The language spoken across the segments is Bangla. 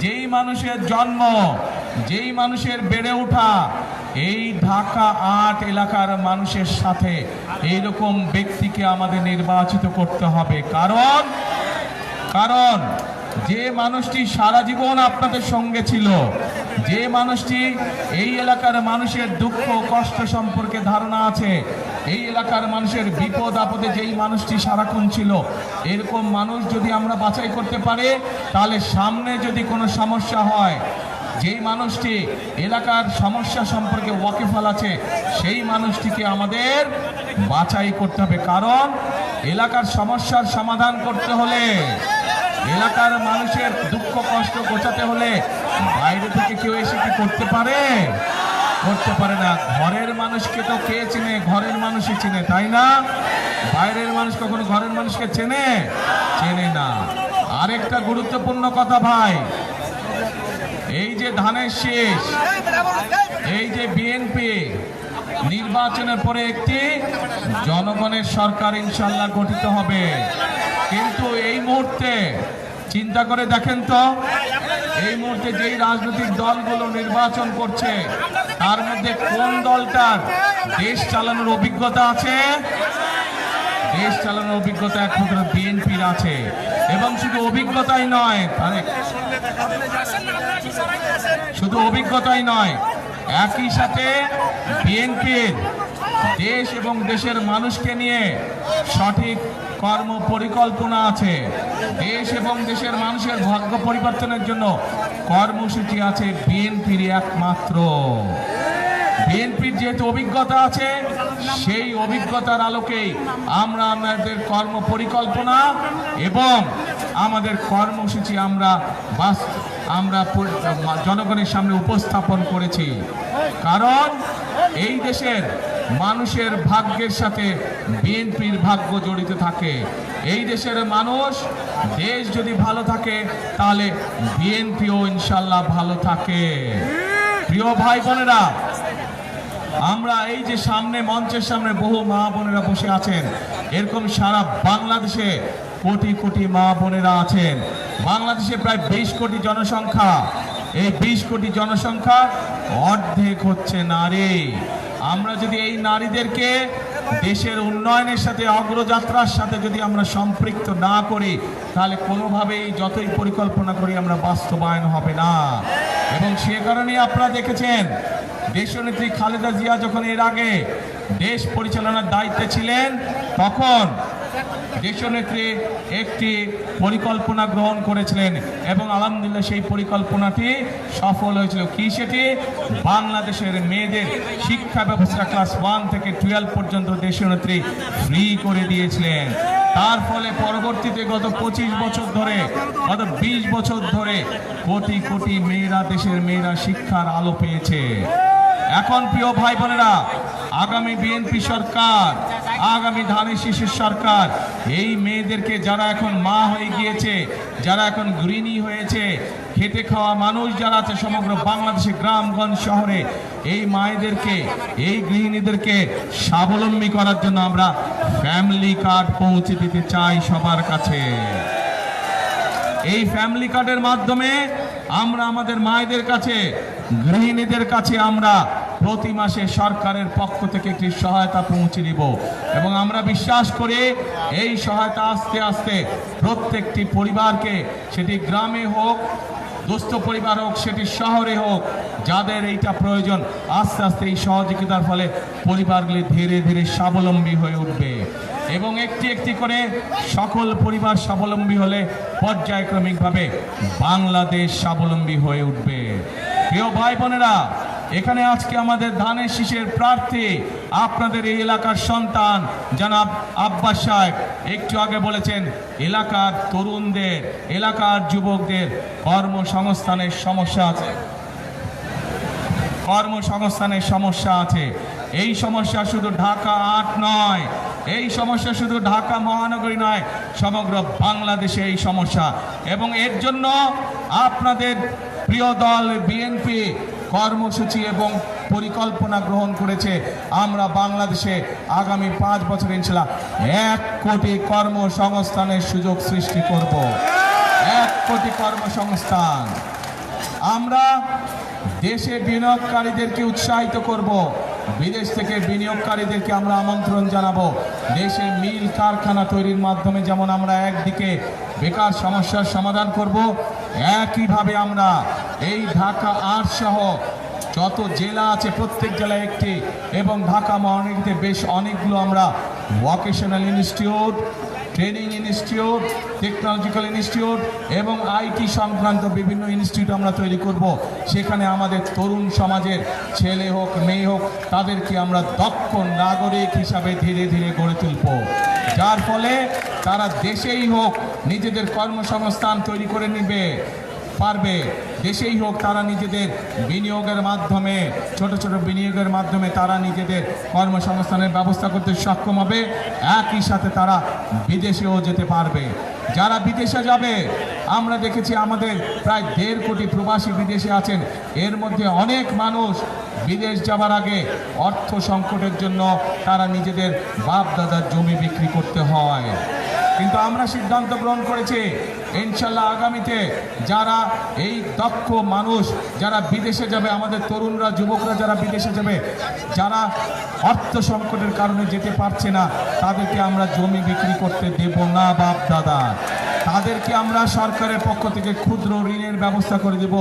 যেই মানুষের জন্ম, যেই মানুষের বেড়ে ওঠা, এই ঢাকা আট এলাকার মানুষের সাথে এইরকম ব্যক্তিকে আমাদের নির্বাচিত করতে হবে। কারণ কারণ যে মানুষটি সারা জীবন আপনাদের সঙ্গে ছিল, যে মানুষটি এই এলাকার মানুষের দুঃখ কষ্ট সম্পর্কে ধারণা আছে, এই এলাকার মানুষের বিপদ আপদে যেই মানুষটি সারাক্ষণ ছিল, এরকম মানুষ যদি আমরা বাছাই করতে পারি, তাহলে সামনে যদি কোনো সমস্যা হয়, যেই মানুষটি এলাকার সমস্যা সম্পর্কে ওয়াকিফাল আছে, সেই মানুষটিকে আমাদের বাছাই করতে হবে। কারণ এলাকার সমস্যার সমাধান করতে হলে এলাকার মানুষের দুঃখ, কষ্ট গোছাতে হলে বাইরে থেকে কেউ এসে কি করতে পারে? করতে পারে না। ঘরের মানুষকে তো কে চেনে? ঘরের মানুষই চেনে, তাই না? বাইরের মানুষ কখনো ঘরের মানুষকে চেনে? চেনে না। আরেকটা গুরুত্বপূর্ণ কথা ভাই, এই যে ধানের শেষ, এই যে বিএনপি নির্বাচনের পরে একটি জনগণের সরকার ইনশাল্লাহ গঠিত হবে। কিন্তু এই মুহূর্তে চিন্তা করে দেখেন তো, এই মুহূর্তে যেই রাজনৈতিক দলগুলো নির্বাচন করছে, তার মধ্যে কোন দলটার দেশ চালানোর অভিজ্ঞতা আছে? দেশ চালানোর অভিজ্ঞতা একমাত্র বিএনপির আছে। এবং শুধু অভিজ্ঞতাই নয় শুধু অভিজ্ঞতাই নয়, একই সাথে বিএনপির দেশ এবং দেশের মানুষকে নিয়ে সঠিক কর্ম পরিকল্পনা আছে। দেশ এবং দেশের মানুষের ভাগ্য পরিবর্তনের জন্য কর্মসূচি আছে বিএনপির একমাত্র। বিএনপির যেহেতু অভিজ্ঞতা আছে, সেই অভিজ্ঞতার আলোকেই আমরা আমাদের কর্ম পরিকল্পনা এবং আমাদের কর্মসূচি আমরা বাস আমরা জনগণের সামনে উপস্থাপন করেছি। কারণ এই দেশের মানুষের ভাগ্যের সাথে বিএনপির ভাগ্য জড়িত থাকে। এই দেশের মানুষ, দেশ যদি ভালো থাকে, তাহলে বিএনপিও ইনশাল্লাহ ভালো থাকে। প্রিয় ভাই বোনেরা, আমরা এই যে সামনে, মঞ্চের সামনে বহু মা বোনেরা বসে আছেন, এরকম সারা বাংলাদেশে কোটি কোটি মা বোনেরা আছেন। বাংলাদেশে প্রায় বিশ কোটি জনসংখ্যা। এই বিশ কোটি জনসংখ্যা অর্ধেক হচ্ছে নারী। আমরা যদি এই নারীদেরকে দেশের উন্নয়নের সাথে, অগ্রযাত্রার সাথে যদি আমরা সম্পৃক্ত না করি, তাহলে কোনোভাবেই যতই পরিকল্পনা করি আমরা বাস্তবায়ন হবে না। এবং সে কারণেই আপনারা দেখেছেন, দেশনেত্রী খালেদা জিয়া যখন এর আগে দেশ পরিচালনার দায়িত্বে ছিলেন, তখন দেশনেত্রী একটি পরিকল্পনা গ্রহণ করেছিলেন এবং আলহামদুলিল্লাহ সেই পরিকল্পনাটি সফল হয়েছিল। কি সেটি? বাংলাদেশের মেয়েদের শিক্ষা ব্যবস্থা ক্লাস ওয়ান থেকে টুয়েলভ পর্যন্ত দেশনেত্রী ফ্রি করে দিয়েছিলেন। তার ফলে পরবর্তীতে গত পঁচিশ বছর ধরে, গত বিশ বছর ধরে কোটি কোটি মেয়েরা, দেশের মেয়েরা শিক্ষার আলো পেয়েছে। এখন প্রিয় ভাই বোনেরা আগামী বিএনপি সরকার, আগামী ধানের শিশুর সরকার, এই মেয়েদেরকে যারা এখন মা হয়ে গিয়েছে, যারা এখন গৃহিণী হয়েছে, খেটে খাওয়া মানুষ যারা আছে সমগ্র বাংলাদেশে গ্রামগঞ্জ শহরে, এই মায়েদেরকে, এই গৃহিণীদেরকে স্বাবলম্বী করার জন্য আমরা ফ্যামিলি কার্ড পৌঁছে দিতে চাই সবার কাছে। এই ফ্যামিলি কার্ডের মাধ্যমে আমরা আমাদের মায়েদের কাছে, গৃহিণীদের কাছে আমরা প্রতি মাসে সরকারের পক্ষ থেকে একটি সহায়তা পৌঁছে দিব। এবং আমরা বিশ্বাস করি, এই সহায়তা আস্তে আস্তে প্রত্যেকটি পরিবারকে, সেটি গ্রামে হোক, দুস্থ পরিবার হোক, সেটি শহরে হোক, যাদের এইটা প্রয়োজন, আস্তে আস্তে এই সহযোগিতার ফলে পরিবারগুলি ধীরে ধীরে স্বাবলম্বী হয়ে উঠবে। এবং একটি একটি করে সকল পরিবার স্বাবলম্বী হলে পর্যায়ক্রমিকভাবে বাংলাদেশ স্বাবলম্বী হয়ে উঠবে। প্রিয় ভাই বোনেরা এখানে আজকে আমাদের ধানের শীষের প্রার্থী, আপনাদের এই এলাকার সন্তান, জনাব আব্বাস সাহেব। একটু আগে বলেছেন, এলাকার তরুণদের, এলাকার যুবকদের কর্মসংস্থানের সমস্যা আছে। কর্মসংস্থানের সমস্যা আছে। এই সমস্যা শুধু ঢাকা আট নয়, এই সমস্যা শুধু ঢাকা মহানগরী নয়, সমগ্র বাংলাদেশে এই সমস্যা। এবং এর জন্য আপনাদের প্রিয় দল বিএনপি কর্মসূচি এবং পরিকল্পনা গ্রহণ করেছে আমরা বাংলাদেশে আগামী পাঁচ বছর ইনশাল্লাহ এক কোটি কর্মসংস্থানের সুযোগ সৃষ্টি করব। এক কোটি কর্মসংস্থান। আমরা দেশে বিনিয়োগকারীদেরকে উৎসাহিত করব। বিদেশ থেকে বিনিয়োগকারীদেরকে আমরা আমন্ত্রণ জানাব। দেশে মিল কারখানা তৈরির মাধ্যমে যেমন আমরা একদিকে বেকার সমস্যার সমাধান করব, একইভাবে আমরা এই ঢাকা আট সহ যত জেলা আছে, প্রত্যেক জেলায় একটি, এবং ঢাকা মহানগরীতে বেশ অনেকগুলো আমরা vocational institute training institute technological institute এবং আইটি সংক্রান্ত বিভিন্ন ইনস্টিটিউট আমরা তৈরি করব। সেখানে আমাদের তরুণ সমাজের ছেলে হোক, মেয়ে হোক, তাদেরকে আমরা দক্ষ নাগরিক হিসাবে ধীরে ধীরে গড়ে তুলব। যার ফলে তারা দেশেই হোক, নিজেদের কর্মসংস্থান তৈরি করে নিবে। পারবে। দেশেই হোক, তারা নিজেদের বিনিয়োগের মাধ্যমে, ছোট ছোট বিনিয়োগের মাধ্যমে তারা নিজেদের কর্মসংস্থানের ব্যবস্থা করতে সক্ষম হবে। একই সাথে তারা বিদেশেও যেতে পারবে। যারা বিদেশে যাবে, আমরা দেখেছি আমাদের প্রায় দেড় কোটি প্রবাসী বিদেশে আছেন। এর মধ্যে অনেক মানুষ বিদেশ যাবার আগে অর্থ সংকটের জন্য তারা নিজেদের বাপ দাদার জমি বিক্রি করতে হয়। কিন্তু আমরা সিদ্ধান্ত গ্রহণ করেছি, ইনশাল্লাহ আগামীতে যারা এই দক্ষ মানুষ, যারা বিদেশে যাবে, আমাদের তরুণরা, যুবকরা যারা বিদেশে যাবে, যারা অর্থ সংকটের কারণে যেতে পারছে না, তাদেরকে আমরা জমি বিক্রি করতে দেব না, বাপ দাদা। তাদেরকে আমরা সরকারের পক্ষ থেকে ক্ষুদ্র ঋণের ব্যবস্থা করে দেব,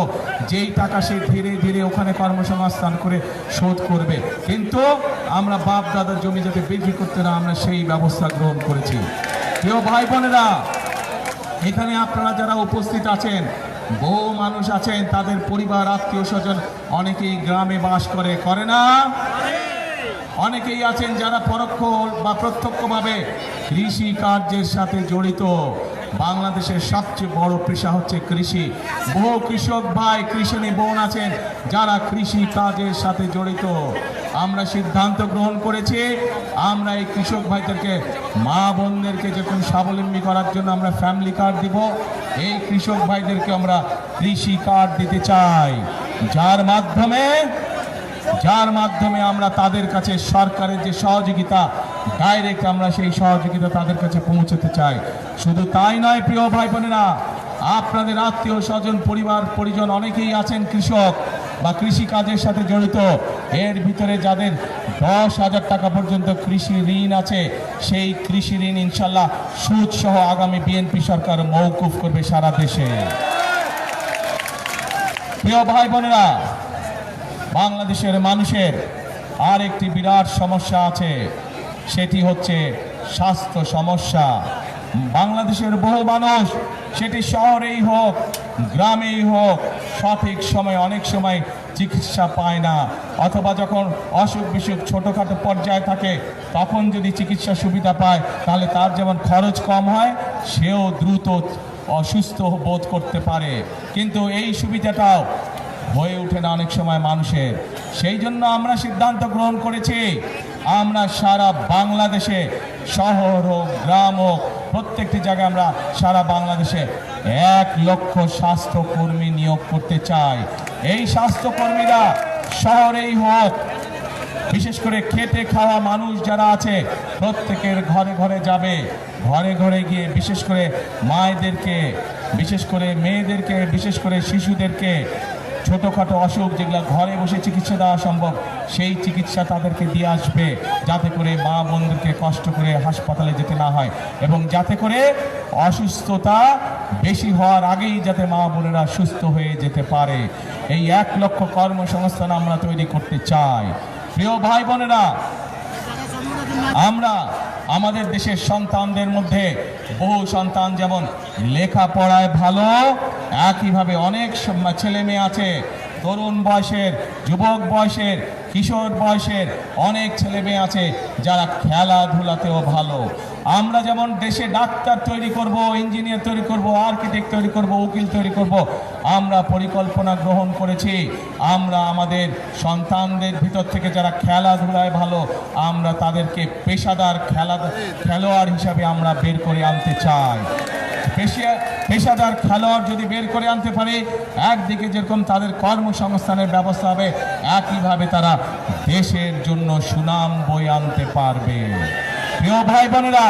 যেই টাকা সে ধীরে ধীরে ওখানে কর্মসংস্থান করে শোধ করবে। কিন্তু আমরা বাপ দাদার জমি যাতে বিক্রি করতে না, আমরা সেই ব্যবস্থা গ্রহণ করেছি। প্রিয় ভাই বোনেরা, এখানে আপনারা যারা উপস্থিত আছেন, বহু মানুষ আছেন, তাদের পরিবার, আত্মীয় স্বজন অনেকেই গ্রামে বাস করে করে না? অনেকেই আছেন যারা পরোক্ষ বা প্রত্যক্ষভাবে কৃষি কার্যের সাথে জড়িত। বাংলাদেশের সবচেয়ে বড় পেশা হচ্ছে কৃষি। বহু কৃষক ভাই, কৃষণী বোন আছেন যারা কৃষি কাজের সাথে জড়িত। আমরা সিদ্ধান্ত গ্রহণ করেছি, আমরা এই কৃষক ভাইদেরকে, মা বোনদেরকে যখন স্বাবলম্বী করার জন্য আমরা ফ্যামিলি কার্ড দিব, এই কৃষক ভাইদেরকে আমরা কৃষি কার্ড দিতে চাই। যার মাধ্যমে যার মাধ্যমে আমরা তাদের কাছে সরকারের যে সহযোগিতা ডাইরেক্ট আমরা সেই সহযোগিতা তাদের কাছে পৌঁছতে চাই। শুধু তাই নয়, প্রিয় ভাই বোনেরা, আপনাদের আত্মীয় স্বজন, পরিবার, পরিজন অনেকেই আছেন কৃষক। বা কৃষি কাজের সাথে জড়িত, এর ভিতরে যাদের দশ হাজার টাকা পর্যন্ত কৃষি ঋণ আছে, সেই কৃষি ঋণ ইনশাল্লাহ সুদ সহ আগামী বিএনপি সরকার মৌকুফ করবে সারা দেশে। প্রিয় ভাই বোনেরা, বাংলাদেশের মানুষের আর একটি বিরাট সমস্যা আছে, সেটি হচ্ছে স্বাস্থ্য সমস্যা। বাংলাদেশের বহু মানুষ, সেটি শহরেই হোক গ্রামেই হোক, সঠিক সময়, অনেক সময় চিকিৎসা পায় না। অথবা যখন অসুখ বিসুখ ছোটোখাটো পর্যায়ে থাকে, তখন যদি চিকিৎসা সুবিধা পায়, তাহলে তার যেমন খরচ কম হয়, সেও দ্রুত অসুস্থ বোধ করতে পারে। কিন্তু এই সুবিধাটাও হয়ে ওঠে না অনেক সময় মানুষের। সেই জন্য আমরা সিদ্ধান্ত গ্রহণ করেছি আমরা সারা বাংলাদেশে, শহর হোক, গ্রাম হোক, প্রত্যেকটি জায়গায় আমরা সারা বাংলাদেশে এক লক্ষ স্বাস্থ্যকর্মী নিয়োগ করতে চাই। এই স্বাস্থ্যকর্মীরা শহরেই হোক, বিশেষ করে খেটে খাওয়া মানুষ যারা আছে, প্রত্যেকের ঘরে ঘরে যাবে। ঘরে ঘরে গিয়ে বিশেষ করে মায়েদেরকে, বিশেষ করে মেয়েদেরকে, বিশেষ করে শিশুদেরকে ছোটোখাটো অসুখ যেগুলো ঘরে বসে চিকিৎসা দেওয়া সম্ভব, সেই চিকিৎসা তাদেরকে দিয়ে আসবে যাতে করে মা বোনদেরকে কষ্ট করে হাসপাতালে যেতে না হয় এবং যাতে করে অসুস্থতা বেশি হওয়ার আগেই যাতে মা বোনেরা সুস্থ হয়ে যেতে পারে। এই এক লক্ষ কর্মসংস্থান আমরা তৈরি করতে চাই। প্রিয় ভাই বোনেরা, আমরা আমাদের দেশের সন্তানদের মধ্যে বহু সন্তান যেমন লেখাপড়ায় ভালো একইভাবে অনেক ছেলে মেয়ে আছে। তরুণ বয়সের, যুবক বয়সের, কিশোর বয়সের অনেক ছেলে মেয়ে আছে যারা খেলাধুলাতেও ভালো। আমরা যেমন দেশে ডাক্তার তৈরি করব, ইঞ্জিনিয়ার তৈরি করব, আর্কিটেক্ট তৈরি করব, উকিল তৈরি করব, আমরা পরিকল্পনা গ্রহণ করেছি। আমরা আমাদের সন্তানদের ভিতর থেকে যারা খেলাধুলায় ভালো, আমরা তাদেরকে পেশাদার খেলা খেলোয়াড় হিসাবে আমরা বের করে আনতে চাই। পেশিয়া পেশাদার খেলোয়াড় যদি বের করে আনতে পারে, একদিকে যেরকম তাদের কর্মসংস্থানের ব্যবস্থা হবে, একইভাবে তারা দেশের জন্য সুনাম বই আনতে পারবে। প্রিয় ভাই বোনেরা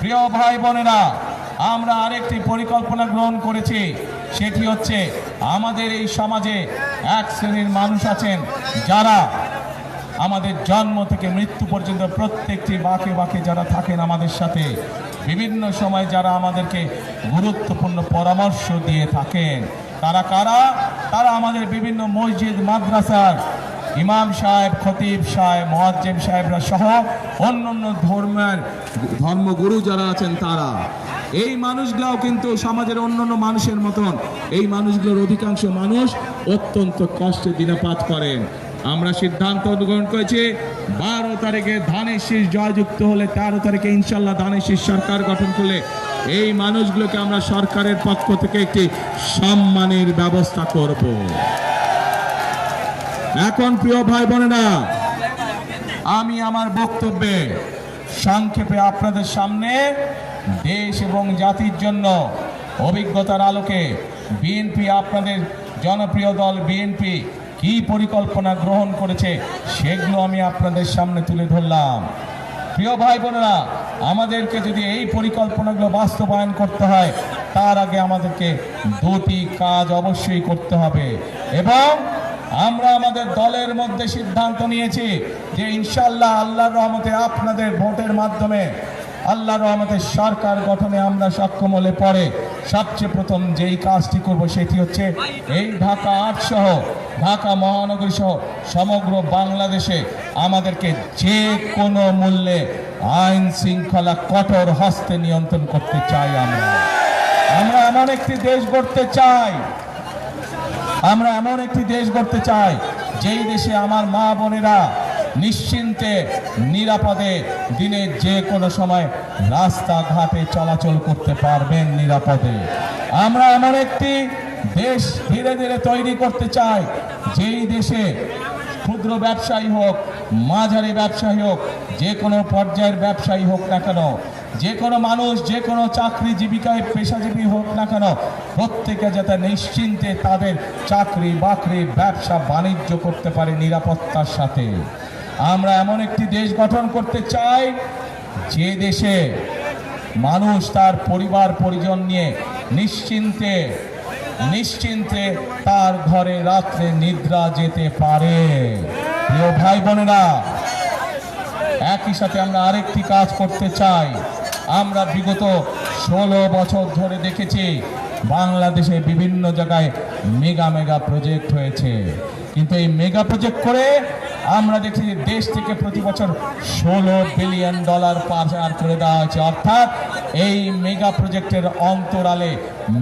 প্রিয় ভাই বোনেরা আমরা আরেকটি পরিকল্পনা গ্রহণ করেছি। সেটি হচ্ছে, আমাদের এই সমাজে এক শ্রেণির মানুষ আছেন যারা আমাদের জন্ম থেকে মৃত্যু পর্যন্ত প্রত্যেকটি বাঁকে বাঁকে যারা থাকেন আমাদের সাথে, বিভিন্ন সময় যারা আমাদেরকে গুরুত্বপূর্ণ পরামর্শ দিয়ে থাকেন, তারা কারা? তারা আমাদের বিভিন্ন মসজিদ, মাদ্রাসার ইমাম সাহেব, খতিব সাহেব, মোয়াজ্জেম সাহেবরা সহ অন্য অন্য ধর্মের ধর্মগুরু যারা আছেন তারা। এই মানুষগুলাও কিন্তু সমাজের অন্যান্য মানুষের মতন, এই মানুষগুলোর অধিকাংশ মানুষ অত্যন্ত কষ্টে দিনাপাত করেন। আমরা সিদ্ধান্ত গ্রহণ করেছি, বারো তারিখে ধানের শীষ জয়যুক্ত হলে তেরো তারিখে ইনশাল্লাহ ধানের শীষ সরকার গঠন করলে এই মানুষগুলোকে আমরা সরকারের পক্ষ থেকে একটি সম্মানের ব্যবস্থা করব। এখন প্রিয় ভাই বোনেরা, আমি আমার বক্তব্যে সংক্ষেপে আপনাদের সামনে দেশ এবং জাতির জন্য অভিজ্ঞতার আলোকে বিএনপি আপনাদের জনপ্রিয় দল বিএনপি কি পরিকল্পনা গ্রহণ করেছে সেগুলো আমি আপনাদের সামনে তুলে ধরলাম। প্রিয় ভাই বোনেরা, আমাদেরকে যদি এই পরিকল্পনাগুলো বাস্তবায়ন করতে হয়, তার আগে আমাদেরকে দুটি কাজ অবশ্যই করতে হবে। এবং আমরা আমাদের দলের মধ্যে সিদ্ধান্ত নিয়েছি যে ইনশাল্লাহ আল্লাহর রহমতে আপনাদের ভোটের মাধ্যমে আল্লাহর রহমতের সরকার গঠনে আমরা সক্ষম হলে পরে সবচেয়ে প্রথম যেই কাজটি করব সেটি হচ্ছে এই ঢাকা আট সহ ঢাকা মহানগরী সহ সমগ্র বাংলাদেশে আমাদেরকে যে কোনো মূল্যে আইন শৃঙ্খলা কঠোর হস্তে নিয়ন্ত্রণ করতে চাই আমরা। আমরা এমন একটি দেশ গড়তে চাই, আমরা এমন একটি দেশ গড়তে চাই, যেই দেশে আমার মা বোনেরা নিশ্চিন্তে, নিরাপদে দিনের যে কোনো সময় রাস্তাঘাটে চলাচল করতে পারবেন নিরাপদে। আমরা এমন একটি দেশ ধীরে ধীরে তৈরি করতে চাই যেই দেশে ক্ষুদ্র ব্যবসায়ী হোক, মাঝারি ব্যবসায়ী হোক যে কোনো পর্যায়ের ব্যবসায়ী হোক না কেন যে কোনো মানুষ যে কোনো চাকরি জীবিকায় পেশাজীবী হোক না কেন, প্রত্যেকে যাতে নিশ্চিন্তে তাদের চাকরি বাকরি ব্যবসা বাণিজ্য করতে পারে নিরাপত্তার সাথে। আমরা এমন একটি দেশ গঠন করতে চাই, যে দেশে মানুষ তার পরিবার পরিজন নিয়ে নিশ্চিন্তে নিশ্চিন্তে তার ঘরে রাত্রে নিদ্রা যেতে পারে। প্রিয় ভাই বোনেরা, একই সাথে আমরা আরেকটি কাজ করতে চাই। আমরা বিগত ষোলো বছর ধরে দেখেছি, বাংলাদেশে বিভিন্ন জায়গায় মেগা মেগা প্রজেক্ট হয়েছে। কিন্তু এই মেগা প্রজেক্ট করে আমরা দেখছি যে দেশ থেকে প্রতি বছর ষোলো বিলিয়ন ডলার পাচার করে দেওয়া হয়েছে। অর্থাৎ এই মেগা প্রজেক্টের অন্তরালে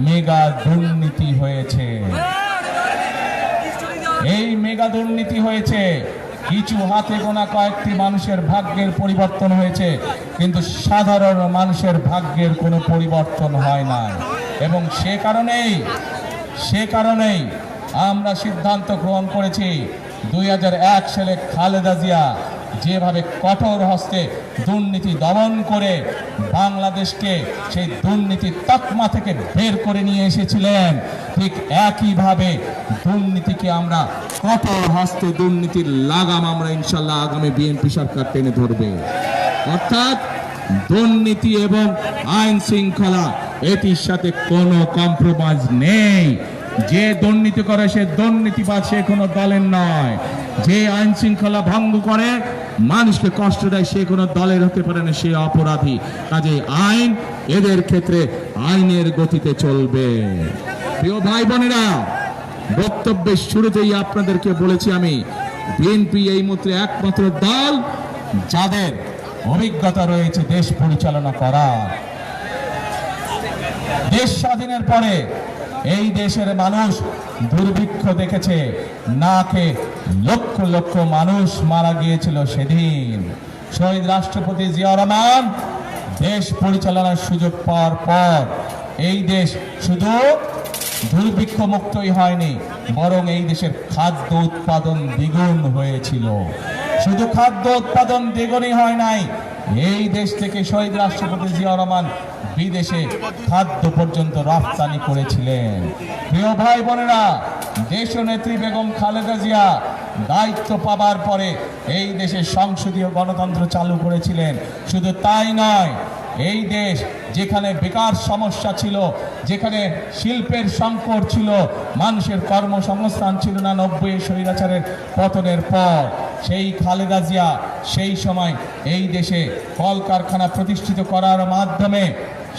মেগা দুর্নীতি হয়েছে। এই মেগা দুর্নীতি হয়েছে। কিছু হাতে গোনা কয়েকটি মানুষের ভাগ্যের পরিবর্তন হয়েছে, কিন্তু সাধারণ মানুষের ভাগ্যের কোনো পরিবর্তন হয় না এবং সে কারণেই সে কারণেই আমরা সিদ্ধান্ত গ্রহণ করেছি দুই সালে খালেদা জিয়া যেভাবে কঠোর হস্তে দুর্নীতি দমন করে বাংলাদেশকে সেই দুর্নীতির তকমা থেকে বের করে নিয়ে এসেছিলেন, ঠিক একইভাবে দুর্নীতিকে আমরা কঠোর হস্তে দুর্নীতির লাগাম আমরা ইনশাল্লাহ আগামী বিএনপি সরকার টেনে ধরবে। অর্থাৎ দুর্নীতি এবং আইন শৃঙ্খলা এটির সাথে কোনো কম্প্রোমাইজ নেই। যে দুর্নীতি করে সে দুর্নীতিবাদ সে কোনো দলের নয়। যে আইন শৃঙ্খলা ভঙ্গ করে, মানুষকে কষ্ট দেয় সে কোনো দলের হতে পারে না, সে অপরাধী। কাজে আইন এদের ক্ষেত্রে আইনের গতিতে চলবে। প্রিয় ভাই বোনেরা বক্তব্যের শুরুতেই আপনাদেরকে বলেছি আমি, বিএনপি এই মুহূর্তে একমাত্র দল যাদের অভিজ্ঞতা রয়েছে দেশ পরিচালনা করা দেশ স্বাধীনের পরে এই দেশের মানুষ দুর্ভিক্ষ দেখেছে। না খেয়ে লক্ষ লক্ষ মানুষ মারা গিয়েছিল সেদিন। শহীদ রাষ্ট্রপতি জিয়া রহমান দেশ পরিচালনার সুযোগ পাওয়ার পর এই দেশ শুধু দুর্ভিক্ষ মুক্তই হয়নি, বরং এই দেশের খাদ্য উৎপাদন দ্বিগুণ হয়েছিল। শুধু খাদ্য উৎপাদন দ্বিগুণই হয় নাই, এই দেশ থেকে শহীদ রাষ্ট্রপতি জিয়া রহমান বিদেশে খাদ্য পর্যন্ত রপ্তানি করেছিলেন। প্রিয় ভাই বোনেরা দেশ নেত্রী বেগম খালেদা জিয়া দায়িত্ব পাবার পরে এই দেশে সংসদীয় গণতন্ত্র চালু করেছিলেন। শুধু তাই নয়, এই দেশ যেখানে বেকার সমস্যা ছিল, যেখানে শিল্পের সংকট ছিল, মানুষের কর্মসংস্থান ছিল না নব্বই স্বৈরাচারের পতনের পর, সেই খালেদা জিয়া সেই সময় এই দেশে কলকারখানা প্রতিষ্ঠিত করার মাধ্যমে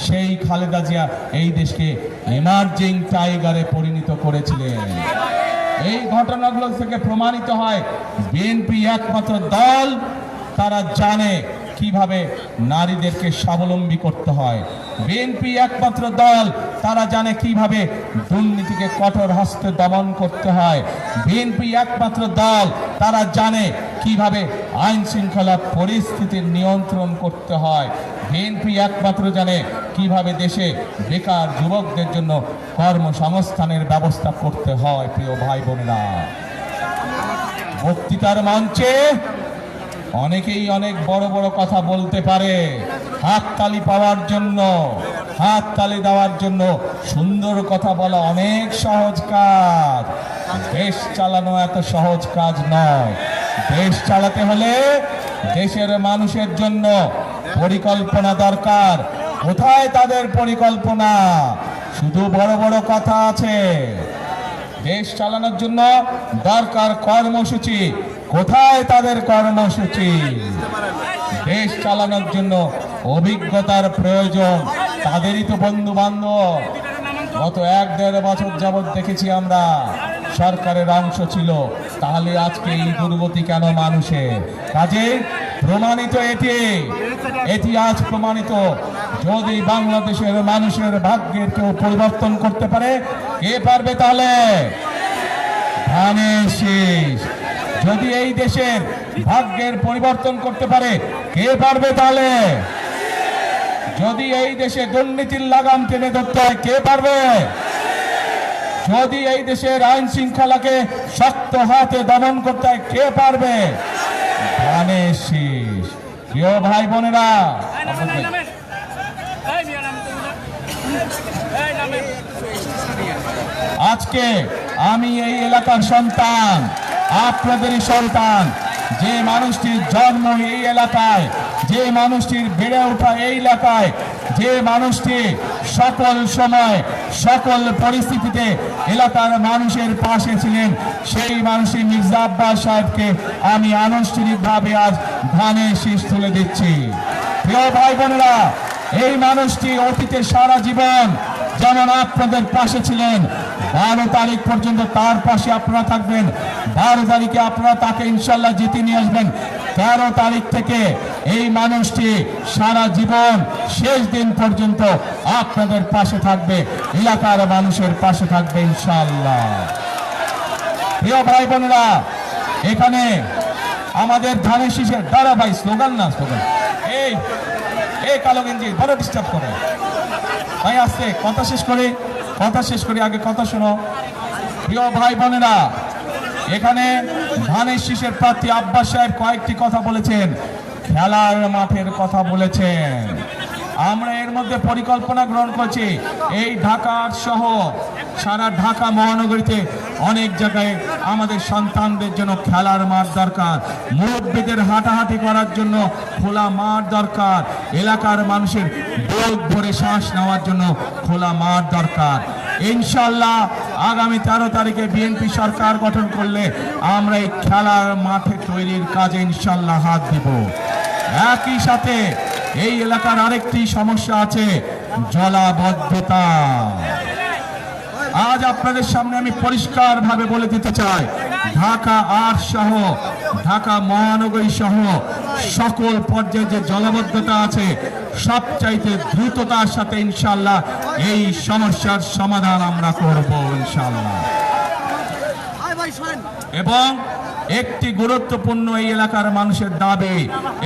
সেই খালেদা জিয়া এই দেশকে এমার্জিং টাইগারে পরিণত করেছিলেন। এই ঘটনাগুলো থেকে প্রমাণিত হয় বিএনপি একমাত্র দল, তারা জানে কীভাবে নারীদেরকে স্বাবলম্বী করতে হয়। বিএনপি একমাত্র দল, তারা জানে কীভাবে দুর্নীতিকে কঠোর হস্তে দমন করতে হয়। বিএনপি একমাত্র দল, তারা জানে কীভাবে আইন শৃঙ্খলা পরিস্থিতির নিয়ন্ত্রণ করতে হয়। বিএনপি একমাত্র জানে কীভাবে দেশে বেকার যুবকদের জন্য কর্মসংস্থানের ব্যবস্থা করতে হয়, প্রিয় ভাই বোনেরা। বক্তৃতার মঞ্চে অনেকেই অনেক বড় বড় কথা বলতে পারে। হাততালি পাওয়ার জন্য, হাততালি দেওয়ার জন্য সুন্দর কথা বলা অনেক সহজ কাজ। দেশ চালানো এত সহজ কাজ নয়। দেশ চালাতে হলে দেশের মানুষের জন্য পরিকল্পনা দরকার। কোথায় তাদের পরিকল্পনা? শুধু বড় বড় কথা আছে। দেশ চালানোর জন্য দরকার কর্মসূচি। কোথায় তাদের কর্মসূচি? দেশ চালানোর জন্য অভিজ্ঞতার প্রয়োজন। তাদেরই তো বন্ধু বান্ধব গত এক দেড় বছর যাবৎ দেখেছি আমরা, সরকারের অংশ ছিল। তাহলে আজকে এই দুর্গতি কেন মানুষের? কাজে প্রমাণিত এটি। এটি আজ প্রমাণিত। যদি বাংলাদেশের মানুষের ভাগ্যের কেউ পরিবর্তন করতে পারে, কে পারবে তাহলে? যদি এই দেশের ভাগ্যের পরিবর্তন করতে পারে, কে পারবে তাহলে? যদি এই দেশে দুর্নীতির লাগাম টেনে ধরতে হয়, কে পারবে? যদি এই দেশের আইন শৃঙ্খলাকে শক্ত হাতে দমন করতে হয়, কে পারবে? ধানের শীষ। প্রিয় ভাই বোনেরা। আজকে আমি এই এলাকার সন্তান, আপনাদেরই সন্তান, যে মানুষটির জন্ম এই এলাকায়, যে মানুষটির বেড়ে ওঠা এই এলাকায়, যে মানুষটি সকল সময় সকল পরিস্থিতিতে এলাকার মানুষের পাশে ছিলেন সেই মানুষই মির্জা আব্বাস সাহেবকে আমি আনুষ্ঠানিকভাবে আজ ধানের শীষ তুলে দিচ্ছি। প্রিয় ভাই বোনেরা, এই মানুষটি অতীতে সারা জীবন যেমন আপনাদের পাশে ছিলেন, বারো তারিখ পর্যন্ত তার পাশে আপনারা থাকবেন, বারো তারিখে আপনারা তাকে ইনশাল্লাহ জিতে নিয়ে আসবেন। তেরো তারিখ থেকে এই মানুষটি সারা জীবন শেষ দিন পর্যন্ত আপনাদের পাশে থাকবে, এলাকার মানুষের পাশে থাকবে ইনশাল্লাহ প্রিয় ভাই বোনেরা, এখানে আমাদের ধানের শীষের দাঁড়া ভাই স্লোগান না, স্লোগান। এই এই কালো গেঞ্জি, বড় ডিস্টার্ব করে। ভাই আসতে কথা শেষ করে, কথা শেষ করে, আগে কথা শোনো। প্রিয় ভাই বোনেরা, এখানে ধানের শীষের প্রার্থী আব্বাস সাহেব কয়েকটি কথা বলেছেন। খেলার মাঠের কথা বলেছেন। আমরা এর মধ্যে পরিকল্পনা গ্রহণ করছি। এই ঢাকার সহ সারা ঢাকা মহানগরীতে অনেক জায়গায় আমাদের সন্তানদের জন্য খেলার মাঠ দরকার। মুরব্বীদের হাঁটাহাঁটি করার জন্য খোলা মাঠ দরকার। এলাকার মানুষের বুক ভরে শ্বাস নেওয়ার জন্য খোলা মাঠ দরকার। ইনশাল্লাহ আগামী তেরো তারিখে বিএনপি সরকার গঠন করলে আমরা এই খেলার মাঠে তৈরির কাজে ইনশাল্লাহ হাত দিব। একই সাথে এই এলাকার আরেকটি সমস্যা আছে জলাবদ্ধতা। আজ আপনাদের সামনে আমি পরিষ্কার ভাবে বলে দিতে চাই ঢাকা আট সহ ঢাকা মহানগরী সহ সকল পর্যায়ে যে জলাবদ্ধতা আছে সবচাইতে দ্রুততার সাথে ইনশাল্লাহ এই সমস্যার সমাধান আমরা করব ইনশাল্লাহ এবং একটি গুরুত্বপূর্ণ এই এলাকার মানুষের দাবি,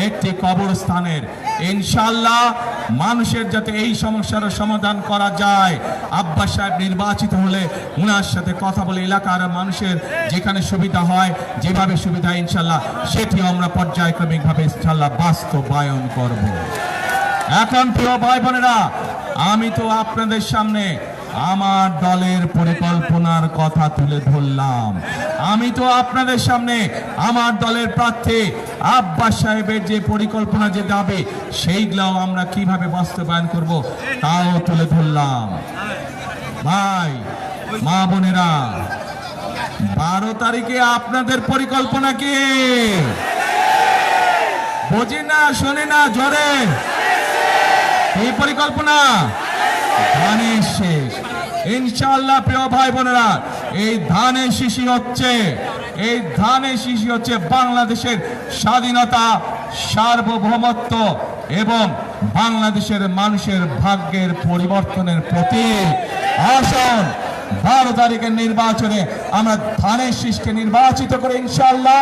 একটি কবরস্থানের। ইনশাল্লাহ মানুষের যাতে এই সমস্যার সমাধান করা যায়, আব্বাস সাহেব নির্বাচিত হলে উনার সাথে কথা বলে এলাকার মানুষের যেখানে সুবিধা হয়, যেভাবে সুবিধা ইনশাল্লাহ সেটি আমরা পর্যায়ক্রমিকভাবে ইনশাল্লাহ বাস্তবায়ন করব। এখন প্রিয় ভাই বোনেরা, আমি তো আপনাদের সামনে আমার দলের পরিকল্পনার কথা তুলে ধরলাম। আমি তো আপনাদের সামনে আমার দলের প্রার্থী আব্বাস সাহেবের যে পরিকল্পনা যে দাবি, সেইগুলাও আমরা কীভাবে বাস্তবায়ন করব তাও তুলে ধরলাম। ভাই, মা বোনেরা, বারো তারিখে আপনাদের পরিকল্পনা কি? বোঝে না, শোনে না ঝরে এই পরিকল্পনা? ধানের ইনশাল্লাহ প্রিয় ভাই বোনেরা, এই ধানের শিশি হচ্ছে, এই ধানের শিশি হচ্ছে বাংলাদেশের স্বাধীনতা, সার্বভৌমত্ব এবং বাংলাদেশের মানুষের ভাগ্যের পরিবর্তনের প্রতীক। আসন, বারো তারিখের নির্বাচনে আমরা ধানের শীষকে নির্বাচিত করে ইনশাল্লাহ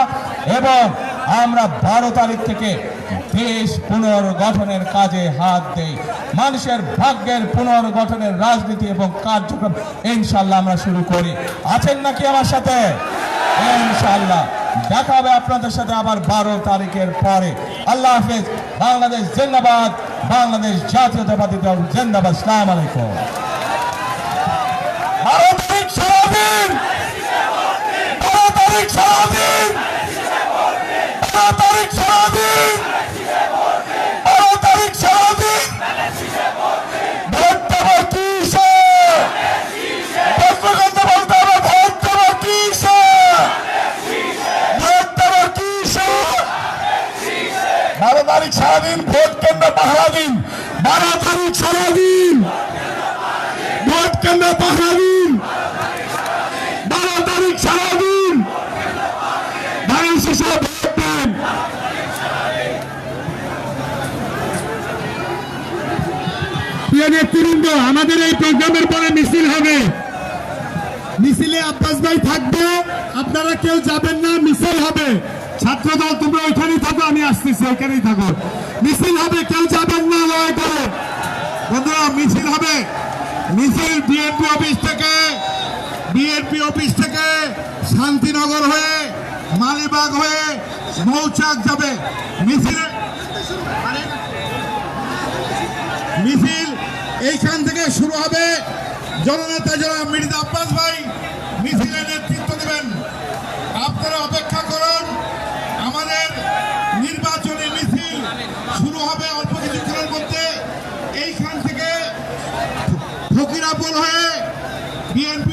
এবং আমরা বারো তারিখ থেকে দেশ পুনর্গঠনের কাজে হাত দেই। মানুষের ভাগ্যের পুনর্গঠনের রাজনীতি এবং কার্যক্রম, ইনশাল্লাহ আমরা শুরু করি। আছেন নাকি আমার সাথে? ইনশাল্লাহ। দেখা হবে আপনাদের সাথে আবার বারো তারিখের পরে। আল্লাহ হাফেজ। বাংলাদেশ জিন্দাবাদ। বাংলাদেশ জাতীয়তাবাদী দল জিন্দাবাদ। সালাম আলাইকুম। তারিখ সারাদিন। তারিখ সারাদিন। বারো তারিখ সারাদিন বারো তারিখ সারাদিন ভোট দেবো কিসে প্রশ্ন করতে বলতে হবে ভোট দেবো কিসে ভোট দেবো কিসে বারো তারিখ সারাদিন ভোট কেন্দ্র পাহারা দিন বারো তারিখ সারাদিন ভোট কেন্দ্র পাহারা দিন বারো তারিখ সারাদিন ধানের শেষে ভোট দিন প্রিয় নেতৃবৃন্দ আমাদের এই প্রোগ্রামের পরে মিছিল হবে। মিছিলে আব্বাস ভাই থাকবে, আপনারা কেউ যাবেন না, মিছিল হবে। ছাত্রদল, তোমরা ওইখানেই থাকো, আমি আসতেছি, ওইখানেই থাকো। মিছিল হবে, কেউ যাবেন না, লড়াই করে। বন্ধুরা, মিছিল হবে। মিছিল বিএনপি অফিস থেকে, বিএনপি অফিস থেকে শান্তিনগর হয়ে, মালিবাগ হয়ে মৌচাক যাবে। মিছিল মিছিল এইখান থেকে শুরু হবে জননেতা যারা মির্জা আব্বাস ভাই মিছিলে নেতৃত্ব দেবেন। আপনারা অপেক্ষা করুন, আমাদের নির্বাচনী মিছিল শুরু হবে অল্প কিছুক্ষণের মধ্যে। এইখান থেকে ফকিরাপুর হয়ে বিএনপি